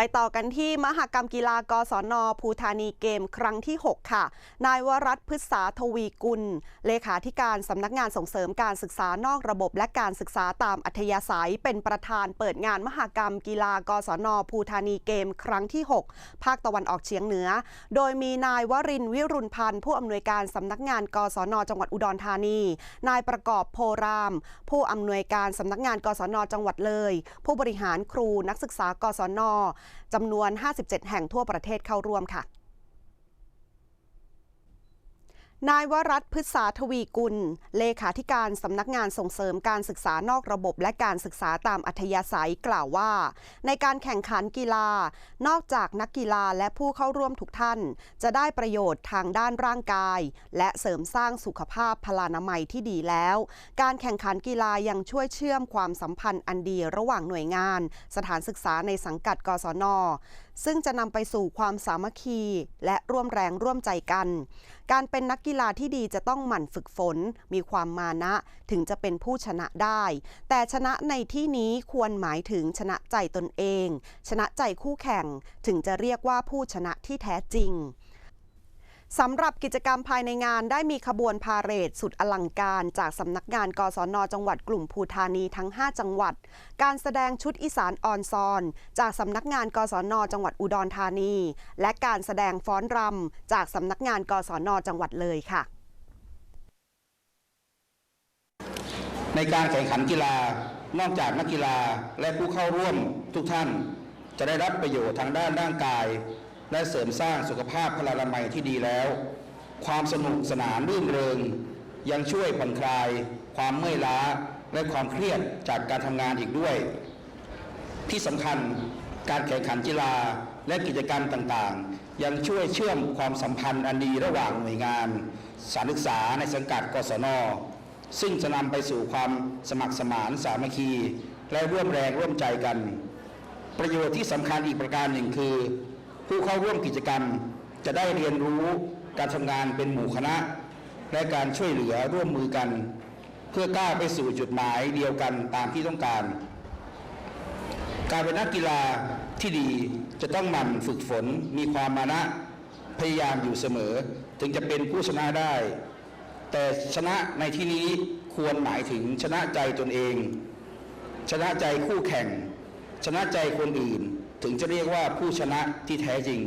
ไปต่อกันที่มหกรรมกีฬากศนภูธานีเกมครั้งที่ 6 ค่ะ นายวรัตพฤษาทวีกุล เลขาธิการสำนักงานส่งเสริมการศึกษานอกระบบและการศึกษาตามอัธยาศัย เป็นประธานเปิดงานมหกรรมกีฬากศนภูธานีเกมครั้งที่ 6 ภาคตะวันออกเฉียงเหนือ โดยมีนายวรินวิรุณพันธ์ ผู้อำนวยการสำนักงานกศนจังหวัดอุดรธานี นายประกอบโพราม ผู้อำนวยการสำนักงานกศนจังหวัดเลย ผู้บริหารครูนักศึกษากศนจำนวน 57 แห่งทั่วประเทศเข้าร่วมค่ะ นายวรัตพฤษาทวีกุล เลขาธิการสำนักงานส่งเสริมการศึกษานอกระบบและการศึกษาตามอัธยาศัยกล่าวว่า ในการแข่งขันกีฬา นอกจากนักกีฬาและผู้เข้าร่วมทุกท่าน จะได้ประโยชน์ทางด้านร่างกาย และเสริมสร้างสุขภาพพลานามัยที่ดีแล้ว การแข่งขันกีฬายังช่วยเชื่อมความสัมพันธ์อันดีระหว่างหน่วยงาน สถานศึกษาในสังกัดกศน ซึ่งจะนำไปสู่ความสามัคคี และร่วมแรงร่วมใจกัน การเป็นนักกีฬาที่ดีจะต้องหมั่นฝึกฝน มีความมานะ ถึงจะเป็นผู้ชนะได้ แต่ชนะในที่นี้ควรหมายถึงชนะใจตนเอง ชนะใจคู่แข่ง ถึงจะเรียกว่าผู้ชนะที่แท้จริง สำหรับกิจกรรมภายในงานได้มีขบวนพาเหรดสุดอลังการจากสำนักงานกศนจังหวัดกลุ่มภูธานีทั้ง 5 จังหวัด การแสดงชุดอีสานออนซอน จากสำนักงานกศนจังหวัดอุดรธานี และการแสดงฟ้อนรำจากสำนักงานกศนจังหวัดเลยค่ะ ในการแข่งขันกีฬานอกจากนักกีฬาและผู้เข้าร่วมทุกท่าน จะได้รับประโยชน์ทางด้านร่างกาย และเสริมสร้างสุขภาพพลานามัยที่ดีแล้ว ความสนุกสนานรื่นเริง ยังช่วยผ่อนคลาย ความเมื่อยล้าและความเครียดจากการทำงานอีกด้วย ที่สำคัญการแข่งขันกีฬาและกิจกรรมต่างๆ ยังช่วยเชื่อมความสัมพันธ์อันดีระหว่างหน่วยงานสานศึกษาในสังกัดกศน ซึ่งจะนำไปสู่ความสมัครสมานสามัคคี และร่วมแรงร่วมใจกัน ประโยชน์ที่สำคัญอีกประการหนึ่งคือ ผู้เข้าร่วมกิจกรรม จะได้เรียนรู้การทำงานเป็นหมู่คณะ และการช่วยเหลือร่วมมือกัน เพื่อก้าวไปสู่จุดหมายเดียวกันตามที่ต้องการ การเป็นนักกีฬาที่ดีจะต้องหมั่นฝึกฝนมีความมานะพยายามอยู่เสมอ ถึงจะเป็นผู้ชนะได้ แต่ชนะในที่นี้ควรหมายถึงชนะใจตนเอง ชนะใจคู่แข่ง ชนะใจคนอื่น ถึงจะเรียกว่าผู้ชนะที่แท้จริง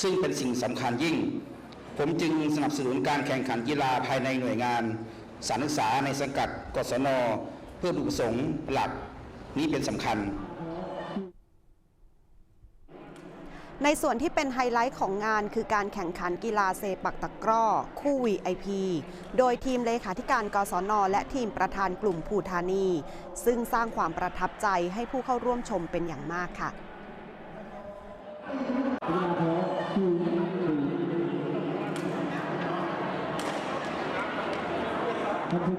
ซึ่งเป็นสิ่งสำคัญยิ่ง ผมจึงสนับสนุนการแข่งขันกีฬาภายในหน่วยงาน สารศึกษาในสังกัดกศน เพื่อุประสงค์หลักนี้เป็นสำคัญในส่วนที่เป็นไฮไลท์ของงานคือการแข่งขันกีฬาเซปักตะกร้อ คู่ VIP โดยทีมเลขาธิการกศน และทีมประธานกลุ่มภูธานี ซึ่งสร้างความประทับใจให้ผู้เข้าร่วมชมเป็นอย่างมากค่ะ 車の方